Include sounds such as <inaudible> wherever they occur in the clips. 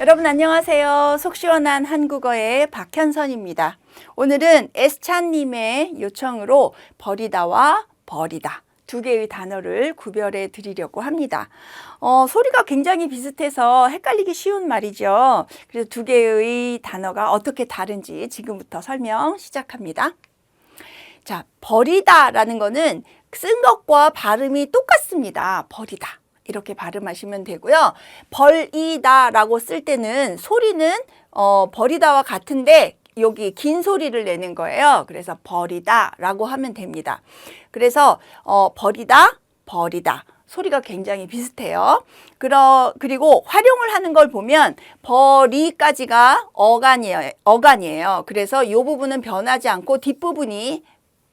여러분 안녕하세요. 속 시원한 한국어의 박현선입니다. 오늘은 에스찬님의 요청으로 버리다와 버리다 두 개의 단어를 구별해 드리려고 합니다. 어, 소리가 굉장히 비슷해서 헷갈리기 쉬운 말이죠. 그래서 두 개의 단어가 어떻게 다른지 지금부터 설명 시작합니다. 자, 버리다라는 거는 쓴 것과 발음이 똑같습니다. 버리다. 이렇게 발음하시면 되고요. 벌이다라고 쓸 때는 소리는 어, 버리다와 같은데 여기 긴 소리를 내는 거예요. 그래서 버리다라고 하면 됩니다. 그래서 어, 버리다, 버리다. 소리가 굉장히 비슷해요. 그러, 그리고 활용을 하는 걸 보면 버리까지가 어간이에요. 어간이에요. 그래서 이 부분은 변하지 않고 뒷부분이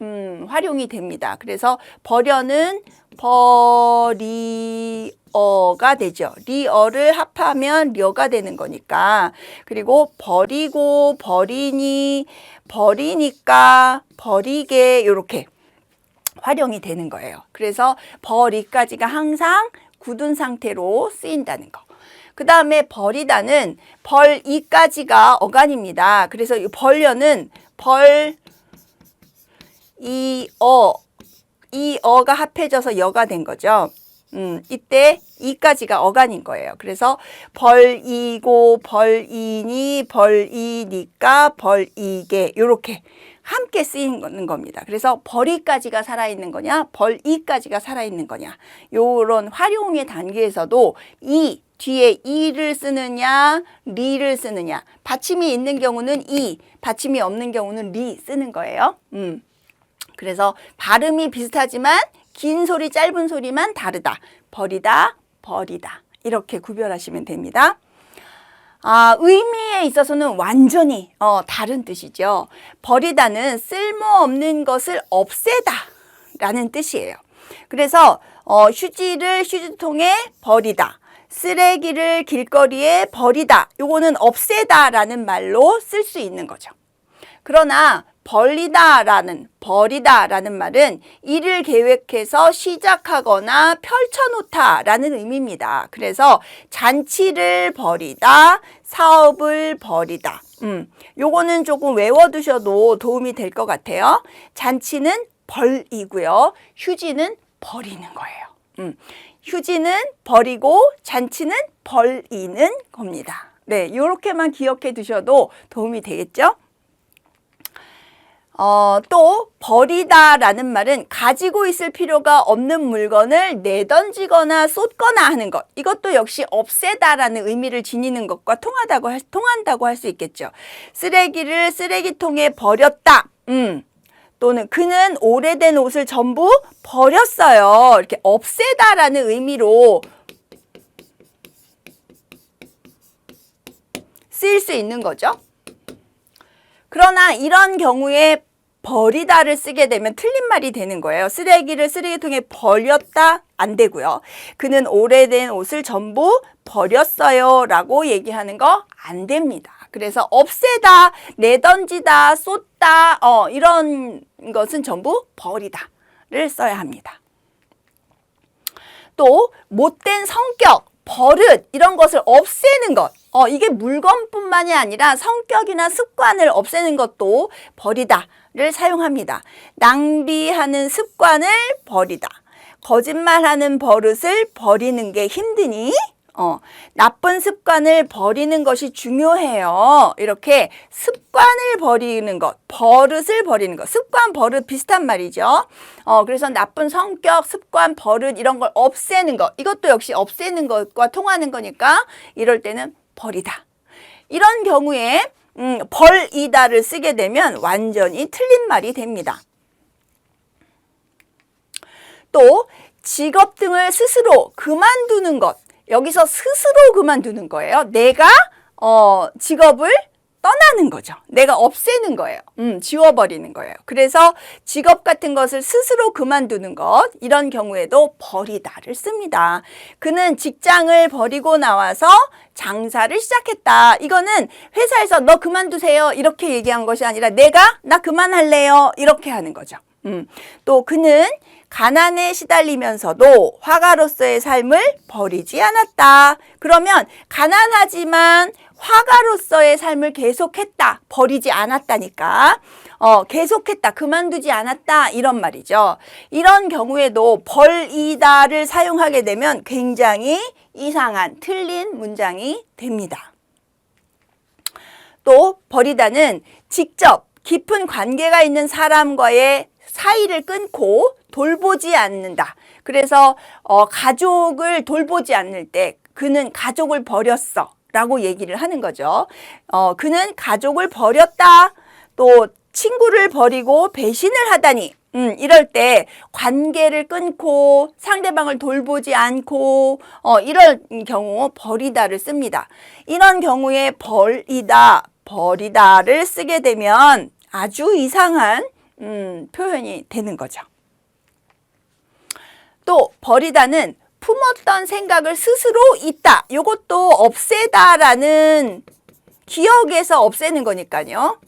음, 활용이 됩니다. 그래서 버려는 버리어가 되죠. 리어를 합하면 려가 되는 거니까. 그리고 버리고 버리니 버리니까 버리게 요렇게 활용이 되는 거예요. 그래서 버리까지가 항상 굳은 상태로 쓰인다는 거. 그 다음에 버리다는 벌이까지가 어간입니다. 그래서 이 벌려는 벌, 이, 어, 이 어가 합해져서 여가 된 거죠. 음, 이때 이까지가 어간인 거예요. 그래서 벌이고 벌이니 벌이니까 벌이게 요렇게 함께 쓰이는 겁니다. 그래서 벌이까지가 살아있는 거냐 벌이까지가 살아있는 거냐 요런 활용의 단계에서도 이 뒤에 이를 쓰느냐 리를 쓰느냐 받침이 있는 경우는 이 받침이 없는 경우는 리 쓰는 거예요. 음. 그래서 발음이 비슷하지만 긴 소리, 짧은 소리만 다르다. 버리다, 버리다. 이렇게 구별하시면 됩니다. 아, 의미에 있어서는 완전히 어, 다른 뜻이죠. 버리다는 쓸모없는 것을 없애다 라는 뜻이에요. 그래서 어, 휴지를 휴지통에 버리다. 쓰레기를 길거리에 버리다. 요거는 없애다 라는 말로 쓸 수 있는 거죠. 그러나 벌리다라는 버리다라는 말은 일을 계획해서 시작하거나 펼쳐놓다라는 의미입니다. 그래서 잔치를 버리다, 사업을 버리다. 음, 요거는 조금 외워두셔도 도움이 될 것 같아요. 잔치는 벌이고요. 휴지는 버리는 거예요. 음, 휴지는 버리고 잔치는 벌이는 겁니다. 네, 이렇게만 기억해 두셔도 도움이 되겠죠? 어, 또 버리다라는 말은 가지고 있을 필요가 없는 물건을 내던지거나 쏟거나 하는 것. 이것도 역시 없애다라는 의미를 지니는 것과 통하다고 할, 통한다고 할 수 있겠죠. 쓰레기를 쓰레기통에 버렸다. 음. 또는 그는 오래된 옷을 전부 버렸어요. 이렇게 없애다라는 의미로 쓰일 수 있는 거죠. 그러나 이런 경우에 버리다를 쓰게 되면 틀린 말이 되는 거예요. 쓰레기를 쓰레기통에 버렸다 안 되고요. 그는 오래된 옷을 전부 버렸어요 라고 얘기하는 거 안 됩니다. 그래서 없애다, 내던지다, 쏟다 어, 이런 것은 전부 버리다를 써야 합니다. 또 못된 성격, 버릇 이런 것을 없애는 것. 어, 이게 물건뿐만이 아니라 성격이나 습관을 없애는 것도 버리다를 사용합니다. 낭비하는 습관을 버리다. 거짓말하는 버릇을 버리는 게 힘드니 어, 나쁜 습관을 버리는 것이 중요해요. 이렇게 습관을 버리는 것, 버릇을 버리는 것, 습관, 버릇 비슷한 말이죠. 어, 그래서 나쁜 성격, 습관, 버릇 이런 걸 없애는 것, 이것도 역시 없애는 것과 통하는 거니까 이럴 때는 버리다. 이런 경우에 음, 벌이다를 쓰게 되면 완전히 틀린 말이 됩니다. 또 직업 등을 스스로 그만두는 것. 여기서 스스로 그만두는 거예요. 내가 어, 직업을 떠나는 거죠. 내가 없애는 거예요. 음, 지워버리는 거예요. 그래서 직업 같은 것을 스스로 그만두는 것, 이런 경우에도 버리다를 씁니다. 그는 직장을 버리고 나와서 장사를 시작했다. 이거는 회사에서 너 그만두세요. 이렇게 얘기한 것이 아니라 내가 나 그만할래요. 이렇게 하는 거죠. 음, 또 그는 가난에 시달리면서도 화가로서의 삶을 버리지 않았다. 그러면 가난하지만 화가로서의 삶을 계속했다. 버리지 않았다니까. 어, 계속했다. 그만두지 않았다. 이런 말이죠. 이런 경우에도 벌이다를 사용하게 되면 굉장히 이상한 틀린 문장이 됩니다. 또 버리다는 직접 깊은 관계가 있는 사람과의 사이를 끊고 돌보지 않는다. 그래서 어, 가족을 돌보지 않을 때 그는 가족을 버렸어. 라고 얘기를 하는 거죠. 어, 그는 가족을 버렸다. 또 친구를 버리고 배신을 하다니. 음, 이럴 때 관계를 끊고 상대방을 돌보지 않고 어, 이런 경우 버리다를 씁니다. 이런 경우에 벌이다, 버리다를 쓰게 되면 아주 이상한 음, 표현이 되는 거죠. 또 버리다는 품었던 생각을 스스로 있다. 이것도 없애다라는 기억에서 없애는 거니까요.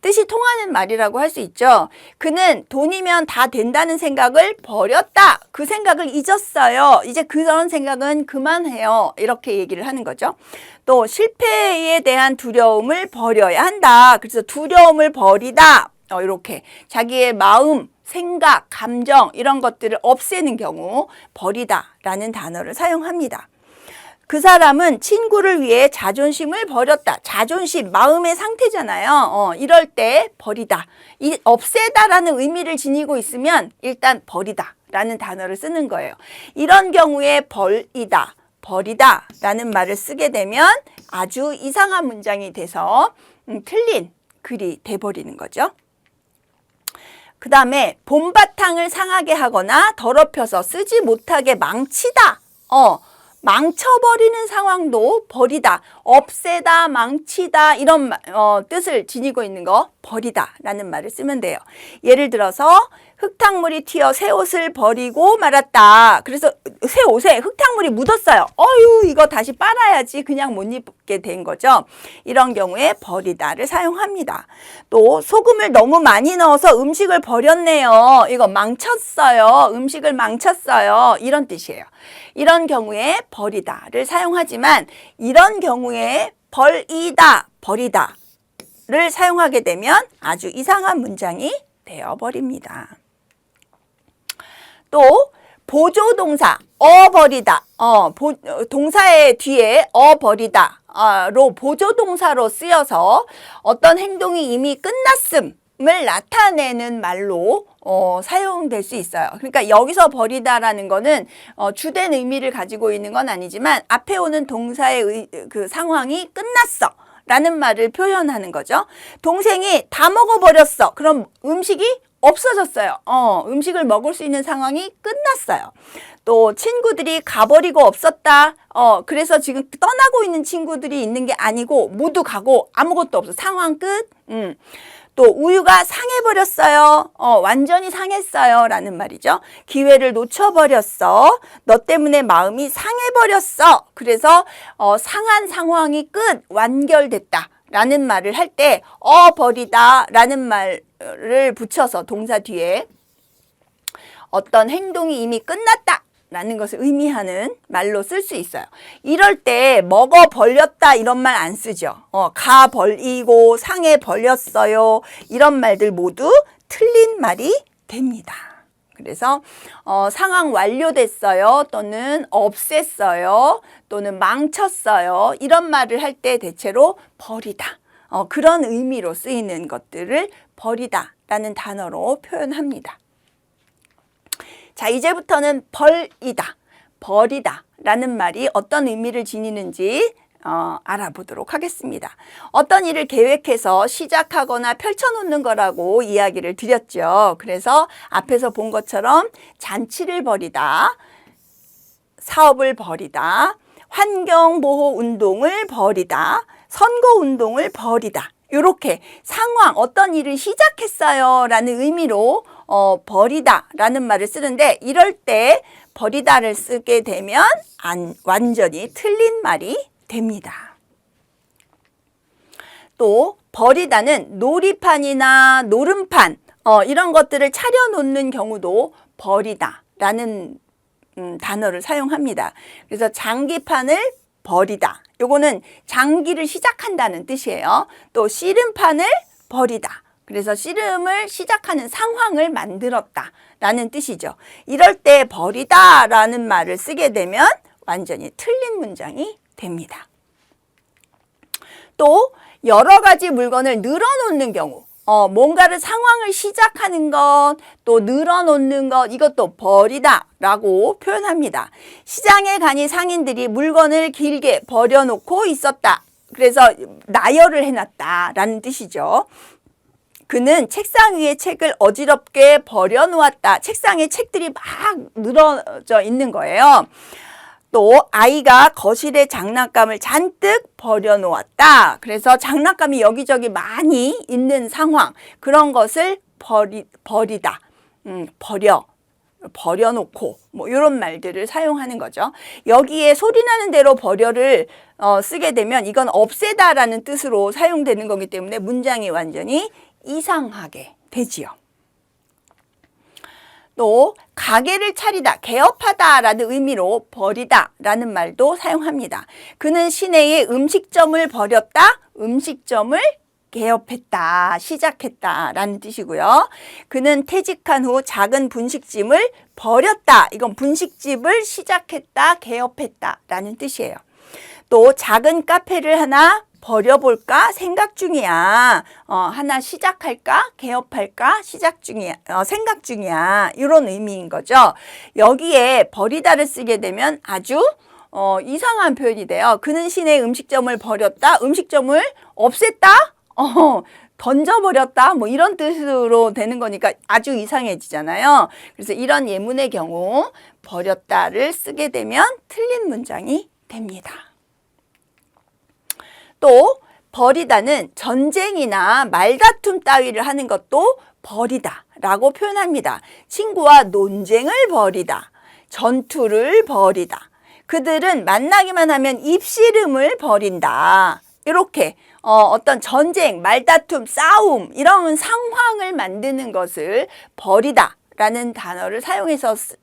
뜻이 통하는 말이라고 할 수 있죠. 그는 돈이면 다 된다는 생각을 버렸다. 그 생각을 잊었어요. 이제 그런 생각은 그만해요. 이렇게 얘기를 하는 거죠. 또 실패에 대한 두려움을 버려야 한다. 그래서 두려움을 버리다. 어, 이렇게 자기의 마음, 생각, 감정 이런 것들을 없애는 경우 버리다라는 단어를 사용합니다. 그 사람은 친구를 위해 자존심을 버렸다. 자존심, 마음의 상태잖아요. 어, 이럴 때 버리다. 이 없애다라는 의미를 지니고 있으면 일단 버리다라는 단어를 쓰는 거예요. 이런 경우에 벌이다, 버리다 라는 말을 쓰게 되면 아주 이상한 문장이 돼서 음, 틀린 글이 돼버리는 거죠. 그 다음에 봄바탕을 상하게 하거나 더럽혀서 쓰지 못하게 망치다. 어, 망쳐버리는 상황도 버리다, 없애다, 망치다 이런 어, 뜻을 지니고 있는 거 버리다라는 말을 쓰면 돼요. 예를 들어서 흙탕물이 튀어 새 옷을 버리고 말았다. 그래서 새 옷에 흙탕물이 묻었어요. 어유 이거 다시 빨아야지 그냥 못 입게 된 거죠. 이런 경우에 버리다를 사용합니다. 또 소금을 너무 많이 넣어서 음식을 버렸네요. 이거 망쳤어요. 음식을 망쳤어요. 이런 뜻이에요. 이런 경우에 버리다를 사용하지만 이런 경우에 벌이다, 버리다를 사용하게 되면 아주 이상한 문장이 되어버립니다. 또 보조 동사 어버리다 어 보, 동사의 뒤에 어버리다로 보조 동사로 쓰여서 어떤 행동이 이미 끝났음을 나타내는 말로 어, 사용될 수 있어요. 그러니까 여기서 버리다라는 거는 어, 주된 의미를 가지고 있는 건 아니지만 앞에 오는 동사의 의, 그 상황이 끝났어. 라는 말을 표현하는 거죠. 동생이 다 먹어버렸어. 그럼 음식이 없어졌어요. 어, 음식을 먹을 수 있는 상황이 끝났어요. 또 친구들이 가버리고 없었다. 어, 그래서 지금 떠나고 있는 친구들이 있는 게 아니고 모두 가고 아무것도 없어. 상황 끝. 음. 또 우유가 상해버렸어요. 어, 완전히 상했어요. 라는 말이죠. 기회를 놓쳐버렸어. 너 때문에 마음이 상해버렸어. 그래서 어, 상한 상황이 끝. 완결됐다. 라는 말을 할 때 어 버리다 라는 말을 붙여서 동사 뒤에 어떤 행동이 이미 끝났다 라는 것을 의미하는 말로 쓸 수 있어요. 이럴 때 먹어 벌렸다 이런 말 안 쓰죠. 어, 가 벌이고 상해 벌렸어요. 이런 말들 모두 틀린 말이 됩니다. 그래서 어, 상황 완료됐어요 또는 없앴어요 또는 망쳤어요 이런 말을 할 때 대체로 버리다 어, 그런 의미로 쓰이는 것들을 버리다 라는 단어로 표현합니다. 자, 이제부터는 벌이다, 버리다 라는 말이 어떤 의미를 지니는지 어, 알아보도록 하겠습니다. 어떤 일을 계획해서 시작하거나 펼쳐놓는 거라고 이야기를 드렸죠. 그래서 앞에서 본 것처럼 잔치를 벌이다, 사업을 벌이다, 환경보호 운동을 벌이다, 선거 운동을 벌이다. 이렇게 상황, 어떤 일을 시작했어요. 라는 의미로 어, 버리다 라는 말을 쓰는데 이럴 때 버리다를 쓰게 되면 안, 완전히 틀린 말이 됩니다. 또 버리다는 놀이판이나 노름판 어, 이런 것들을 차려놓는 경우도 버리다라는 음, 단어를 사용합니다. 그래서 장기판을 버리다. 요거는 장기를 시작한다는 뜻이에요. 또 씨름판을 버리다. 그래서 씨름을 시작하는 상황을 만들었다. 라는 뜻이죠. 이럴 때 버리다 라는 말을 쓰게 되면 완전히 틀린 문장이 됩니다. 또 여러 가지 물건을 늘어놓는 경우 어, 뭔가를 상황을 시작하는 것, 또 늘어놓는 것, 이것도 버리다 라고 표현합니다. 시장에 가니 상인들이 물건을 길게 버려놓고 있었다. 그래서 나열을 해놨다 라는 뜻이죠. 그는 책상 위에 책을 어지럽게 버려놓았다. 책상에 책들이 막 늘어져 있는 거예요. 또 아이가 거실에 장난감을 잔뜩 버려놓았다. 그래서 장난감이 여기저기 많이 있는 상황 그런 것을 버리 버리다, 음, 버려 버려놓고 뭐 이런 말들을 사용하는 거죠. 여기에 소리나는 대로 버려를 어, 쓰게 되면 이건 없애다라는 뜻으로 사용되는 거기 때문에 문장이 완전히 이상하게 되지요. 또 가게를 차리다, 개업하다 라는 의미로 버리다 라는 말도 사용합니다. 그는 시내에 음식점을 버렸다, 음식점을 개업했다, 시작했다 라는 뜻이고요. 그는 퇴직한 후 작은 분식집을 버렸다. 이건 분식집을 시작했다, 개업했다 라는 뜻이에요. 또 작은 카페를 하나 버려볼까 생각 중이야. 어, 하나 시작할까 개업할까 시작 중이야. 어, 생각 중이야. 이런 의미인 거죠. 여기에 버리다를 쓰게 되면 아주 어, 이상한 표현이 돼요. 그는 시내 음식점을 버렸다. 음식점을 없앴다. 어, 던져버렸다. 뭐 이런 뜻으로 되는 거니까 아주 이상해지잖아요. 그래서 이런 예문의 경우 버렸다를 쓰게 되면 틀린 문장이 됩니다. 또 버리다는 전쟁이나 말다툼 따위를 하는 것도 버리다 라고 표현합니다. 친구와 논쟁을 벌이다. 전투를 벌이다. 그들은 만나기만 하면 입씨름을 벌인다. 이렇게 어, 떤 전쟁, 말다툼, 싸움 이런 상황을 만드는 것을 버리다 라는 단어를 사용해서 쓰,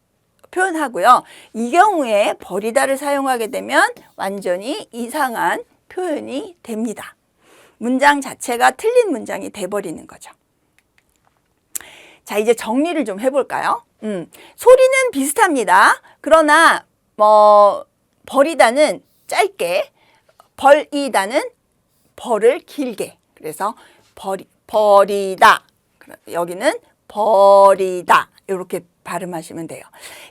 표현하고요. 이 경우에 버리다를 사용하게 되면 완전히 이상한 표현이 됩니다. 문장 자체가 틀린 문장이 돼버리는 거죠. 자, 이제 정리를 좀 해볼까요? 음, 소리는 비슷합니다. 그러나, 뭐, 버리다는 짧게, 벌이다는 벌을 길게. 그래서 버리, 버리다. 여기는 버리다. 이렇게 발음하시면 돼요.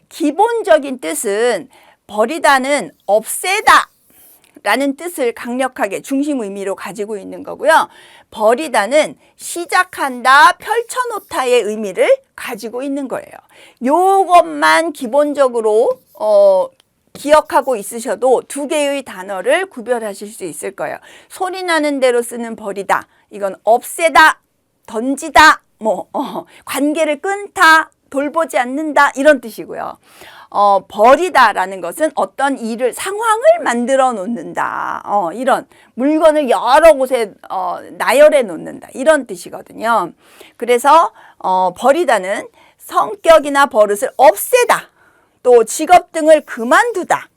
기본적인 뜻은 버리다는 없애다. 라는 뜻을 강력하게 중심 의미로 가지고 있는 거고요. 버리다는 시작한다, 펼쳐놓다의 의미를 가지고 있는 거예요. 요것만 기본적으로 어, 기억하고 있으셔도 두 개의 단어를 구별하실 수 있을 거예요. 소리 나는 대로 쓰는 버리다. 이건 없애다, 던지다, 뭐 어, 관계를 끊다, 돌보지 않는다 이런 뜻이고요. 어, 버리다라는 것은 어떤 일을 상황을 만들어 놓는다. 어, 이런 물건을 여러 곳에 어, 나열해 놓는다. 이런 뜻이거든요. 그래서 어, 버리다는 성격이나 버릇을 없애다. 또 직업 등을 그만두다.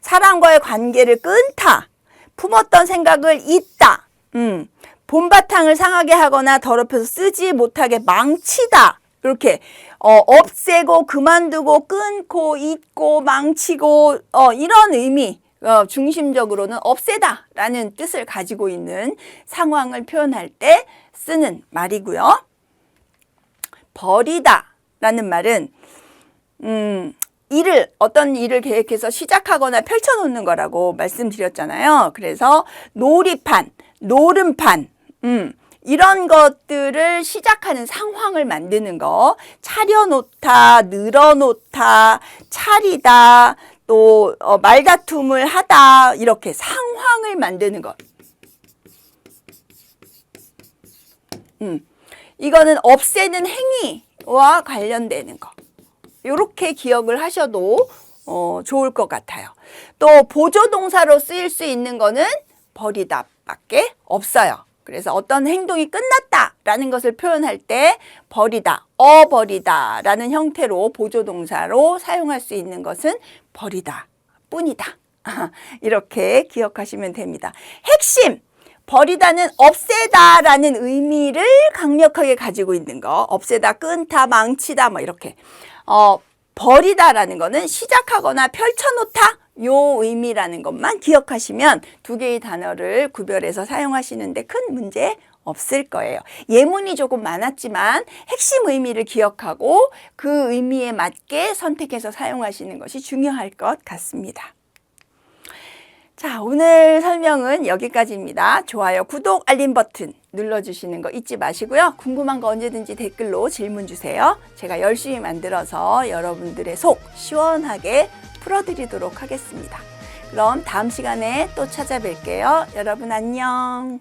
사람과의 관계를 끊다. 품었던 생각을 잊다. 음, 봄바탕을 상하게 하거나 더럽혀서 쓰지 못하게 망치다. 이렇게 어, 없애고 그만두고 끊고 잊고 망치고 어, 이런 의미 어, 중심적으로는 없애다라는 뜻을 가지고 있는 상황을 표현할 때 쓰는 말이고요. 버리다라는 말은 음, 일을 어떤 일을 계획해서 시작하거나 펼쳐놓는 거라고 말씀드렸잖아요. 그래서 놀이판, 노름판, 음, 이런 것들을 시작하는 상황을 만드는 거, 차려놓다, 늘어놓다, 차리다, 또 어, 말다툼을 하다 이렇게 상황을 만드는 것. 음, 이거는 없애는 행위와 관련되는 거. 이렇게 기억을 하셔도 어, 좋을 것 같아요. 또 보조 동사로 쓰일 수 있는 거는 버리다 밖에 없어요. 그래서 어떤 행동이 끝났다라는 것을 표현할 때 버리다, 어 버리다 라는 형태로 보조동사로 사용할 수 있는 것은 버리다 뿐이다. <laughs> 이렇게 기억하시면 됩니다. 핵심! 버리다는 없애다라는 의미를 강력하게 가지고 있는 거. 없애다, 끊다, 망치다, 뭐 이렇게. 어, 버리다라는 거는 시작하거나 펼쳐놓다. 요 의미라는 것만 기억하시면 두 개의 단어를 구별해서 사용하시는데 큰 문제 없을 거예요. 예문이 조금 많았지만 핵심 의미를 기억하고 그 의미에 맞게 선택해서 사용하시는 것이 중요할 것 같습니다. 자, 오늘 설명은 여기까지입니다. 좋아요, 구독, 알림 버튼 눌러주시는 거 잊지 마시고요. 궁금한 거 언제든지 댓글로 질문 주세요. 제가 열심히 만들어서 여러분들의 속 시원하게 풀어드리도록 하겠습니다. 그럼 다음 시간에 또 찾아뵐게요. 여러분 안녕.